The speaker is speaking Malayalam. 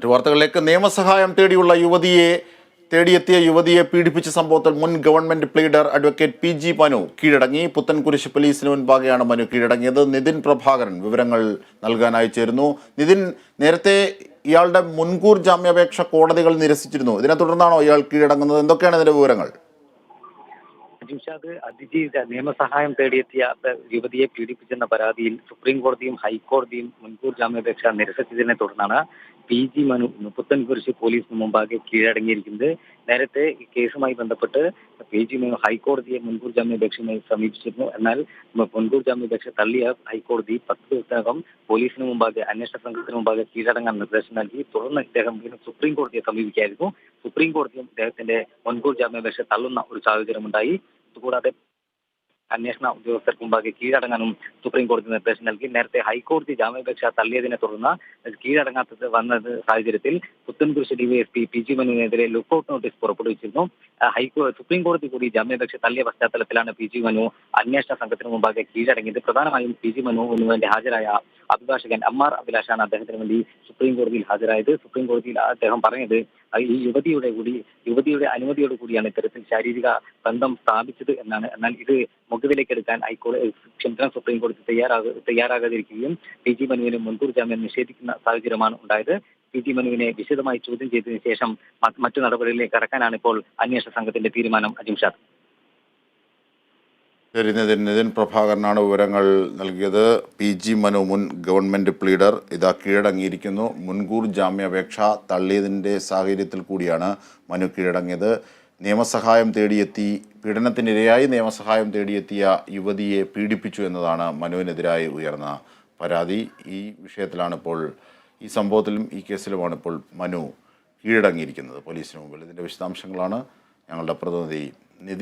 മറ്റു വാർത്തകളിലേക്ക് നിയമസഹായം തേടിയുള്ള യുവതിയെ തേടിയെത്തിയ യുവതിയെ പീഡിപ്പിച്ച സംഭവത്തിൽ മുൻ government pleader advocate P G Manu കീഴടങ്ങി. പുത്തൻകുരിശ് പോലീസിന് മുൻപാകെയാണ് മനു കീഴടങ്ങിയത്. നിതിൻ പ്രഭാകരൻ വിവരങ്ങൾ നൽകാനായി ചേരുന്നു. നിതിൻ നേരത്തെ ഇയാളുടെ മുൻകൂർ ജാമ്യാപേക്ഷ കോടതികൾ നിരസിച്ചിരുന്നു. ഇതിനെ തുടർന്നാണോ ഇയാൾ കീഴടങ്ങുന്നത്? എന്തൊക്കെയാണ് ഇതിന്റെ വിവരങ്ങൾ? ജിംഷാദ് അതിജീവിത നിയമസഹായം തേടിയെത്തിയ യുവതിയെ പീഡിപ്പിച്ചെന്ന പരാതിയിൽ സുപ്രീം കോടതിയും ഹൈക്കോടതിയും മുൻകൂർ ജാമ്യാപേക്ഷ നിരസിച്ചതിനെ തുടർന്നാണ് പി ജി മനു പുത്തൻകുരിശ് പോലീസിന് മുമ്പാകെ കീഴടങ്ങിയിരിക്കുന്നത്. നേരത്തെ ഈ കേസുമായി ബന്ധപ്പെട്ട് പി ജി മനു ഹൈക്കോടതിയെ മുൻകൂർ ജാമ്യാപേക്ഷയുമായി സമീപിച്ചിരുന്നു. എന്നാൽ മുൻകൂർ ജാമ്യാപേക്ഷ തള്ളിയ ഹൈക്കോടതി പത്ത് ദിവസത്തിനകം പോലീസിന് മുമ്പാകെ അന്വേഷണ സംഘത്തിന് മുമ്പാകെ കീഴടങ്ങാൻ നിർദ്ദേശം നൽകി. തുടർന്ന് ഇദ്ദേഹം വീണ്ടും സുപ്രീം കോടതിയെ സമീപിക്കായിരുന്നു സുപ്രീം കോടതിയും ഇദ്ദേഹത്തിന്റെ മുൻകൂർ ജാമ്യാപേക്ഷ തള്ളുന്ന ഒരു സാഹചര്യമുണ്ടായി. ഇതുകൂടാതെ അന്വേഷണ ഉദ്യോഗസ്ഥർക്ക് മുമ്പാകെ കീഴടങ്ങാനും സുപ്രീം കോടതി നിർദ്ദേശം നൽകി. നേരത്തെ ഹൈക്കോടതി ജാമ്യാപേക്ഷ തള്ളിയതിനെ തുടർന്ന് കീഴടങ്ങാത്തത് വന്നത് സാഹചര്യത്തിൽ പുത്തൻകുരിശ് എസ് പി ജി മനുവിനെതിരെ ലുക്കൌട്ട് നോട്ടീസ് പുറപ്പെടുവിച്ചിരുന്നു. ഹൈക്കോടതി സുപ്രീംകോടതി സുപ്രീം കോടതി കൂടി ജാമ്യാപേക്ഷ തള്ളിയ പശ്ചാത്തലത്തിലാണ് പി ജി മനു അന്വേഷണ സംഘത്തിന് മുമ്പാകെ കീഴടങ്ങിയത്. പ്രധാനമായും പി ജി മനുവിന് വേണ്ടി ഹാജരായ അഭിഭാഷകൻ അമ്മാർ അഭിലാഷാണ് അദ്ദേഹത്തിന് വേണ്ടി സുപ്രീം കോടതിയിൽ ഹാജരായത്. സുപ്രീം കോടതിയിൽ അദ്ദേഹം പറഞ്ഞത് ഈ യുവതിയുടെ കൂടി യുവതിയുടെ അനുമതിയോട് കൂടിയാണ് ഇത്തരത്തിൽ ശാരീരിക ബന്ധം സ്ഥാപിച്ചത് എന്നാണ്. എന്നാൽ ഇത് മുഖവിലേക്ക് എടുക്കാൻ ഹൈക്കോടതി ക്ഷമിക്കണം സുപ്രീം കോടതി തയ്യാറാക തയ്യാറാകാതിരിക്കുകയും പി ജി മനുവിന് മുൻകൂർ ജാമ്യം നിഷേധിക്കുന്ന സാഹചര്യമാണ് ഉണ്ടായത്. പി ജി മനുവിനെ വിശദമായി ചോദ്യം ചെയ്തതിനു ശേഷം മറ്റു നടപടികളിലേക്ക് കടക്കാനാണ് ഇപ്പോൾ അന്വേഷണ സംഘത്തിന്റെ തീരുമാനം. അജിംഷാദ് ശരി നിതിൻ. നിതിൻ പ്രഭാകരനാണ് വിവരങ്ങൾ നൽകിയത്. പി ജി മനു മുൻ ഗവൺമെന്റ് പ്ലീഡർ ഇതാ കീഴടങ്ങിയിരിക്കുന്നു. മുൻകൂർ ജാമ്യാപേക്ഷ തള്ളിയതിന്റെ സാഹചര്യത്തിൽ കൂടിയാണ് മനു കീഴടങ്ങിയത്. നിയമസഹായം തേടിയെത്തി പീഡനത്തിനിരയായി നിയമസഹായം തേടിയെത്തിയ യുവതിയെ പീഡിപ്പിച്ചു എന്നതാണ് മനുവിനെതിരായി ഉയർന്ന പരാതി. ഈ വിഷയത്തിലാണ് ഇപ്പോൾ ഈ സംഭവത്തിലും ഈ കേസിലുമാണ് ഇപ്പോൾ മനു കീഴടങ്ങിയിരിക്കുന്നത്. പോലീസിന് മുമ്പിൽ ഇതിന്റെ വിശദാംശങ്ങളാണ് ഞങ്ങളുടെ പ്രതിനിധി നിതിൻ